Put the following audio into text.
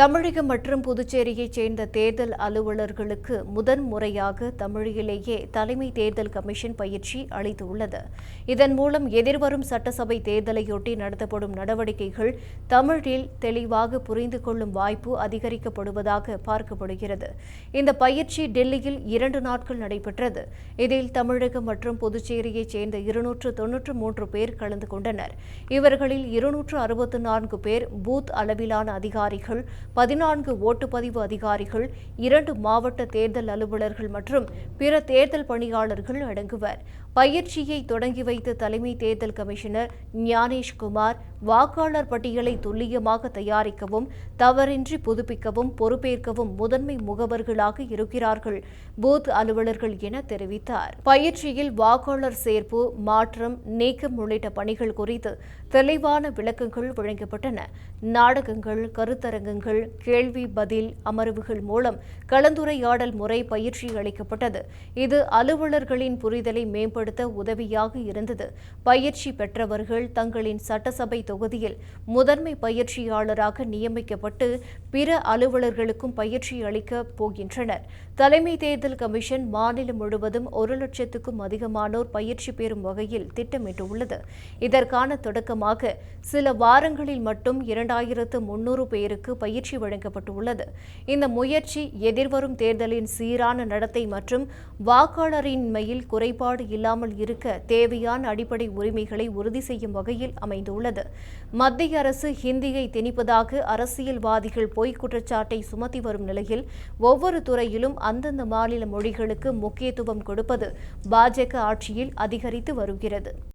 Tamilagam மற்றும் புதுச்சேரியைச் சேர்ந்த தேர்தல் அலுவலர்களுக்கு முதன் முறையாக தமிழிலேயே தலைமை தேர்தல் கமிஷன் பயிற்சி அளித்துள்ளது. இதன் மூலம் எதிர்வரும் சட்டசபை தேர்தலையொட்டி நடத்தப்படும் நடவடிக்கைகள் தமிழில் தெளிவாக புரிந்து கொள்ளும் வாய்ப்பு அதிகரிக்கப்படுவதாக பார்க்கப்படுகிறது. இந்த பயிற்சி டெல்லியில் இரண்டு நாட்கள் நடைபெற்றது. இதில் தமிழகம் மற்றும் புதுச்சேரியைச் சேர்ந்த இருநூற்று தொன்னூற்று மூன்று பேர் கலந்து கொண்டனர். இவர்களில் இருநூற்று அறுபத்து நான்கு பேர் பூத் அளவிலான அதிகாரிகள் பதினான்கு ஓட்டுப்பதிவு அதிகாரிகள் இரண்டு மாவட்ட தேர்தல் அலுவலர்கள் மற்றும் பிற தேர்தல் பணியாளர்கள் அடங்குவர். பயிற்சியை தொடங்கி வைத்த தலைமை தேர்தல் கமிஷனர் ஞானேஷ்குமார் வாக்காளர் பட்டியலை துல்லியமாக தயாரிக்கவும் தவறின்றி புதுப்பிக்கவும் பொறுப்பேற்கவும் முதன்மை முகவர்களாக இருக்கிறார்கள் பூத் அலுவலர்கள் என தெரிவித்தார். பயிற்சியில் வாக்காளர் சேர்ப்பு மாற்றம் நீக்கம் உள்ளிட்ட பணிகள் குறித்து தெளிவான விளக்கங்கள் வழங்கப்பட்டன. நாடகங்கள் கருத்தரங்கங்கள் கேள்வி பதில் அமர்வுகள் மூலம் கலந்துரையாடல் முறை பயிற்சி அளிக்கப்பட்டது. இது அலுவலர்களின் புரிதலை மேம்படுத்த உதவியாக இருந்தது. பயிற்சி பெற்றவர்கள் தங்களின் சட்டசபை தொகுதியில் முதன்மை பயிற்சியாளராக நியமிக்கப்பட்டு பிற அலுவலர்களுக்கும் பயிற்சி அளிக்க போகின்றனர். தலைமை தேர்தல் கமிஷன் மாநிலம் முழுவதும் ஒரு லட்சத்துக்கும் அதிகமானோர் பயிற்சி பெறும் வகையில் திட்டமிட்டுள்ளது. இதற்கான தொடக்கமாக சில வாரங்களில் மட்டும் இரண்டாயிரத்து முன்னூறு பேருக்கு பயிற்சி வழங்கப்பட்டுள்ளது. இந்த முயற்சி எதிர்வரும் தேர்தலின் சீரான நடத்தை மற்றும் வாக்காளரின்மையில் குறைபாடு இல்லாமல் இருக்க தேவையான அடிப்படை உரிமைகளை உறுதி செய்யும் வகையில் அமைந்துள்ளது. மத்திய அரசு ஹிந்தியை திணிப்பதாக அரசியல்வாதிகள் பொய்க் குற்றச்சாட்டை சுமத்தி வரும் நிலையில் ஒவ்வொரு துறையிலும் அந்தந்த மாநில மொழிகளுக்கு முக்கியத்துவம் கொடுப்பது பாஜக ஆட்சியில் அதிகரித்து வருகிறது.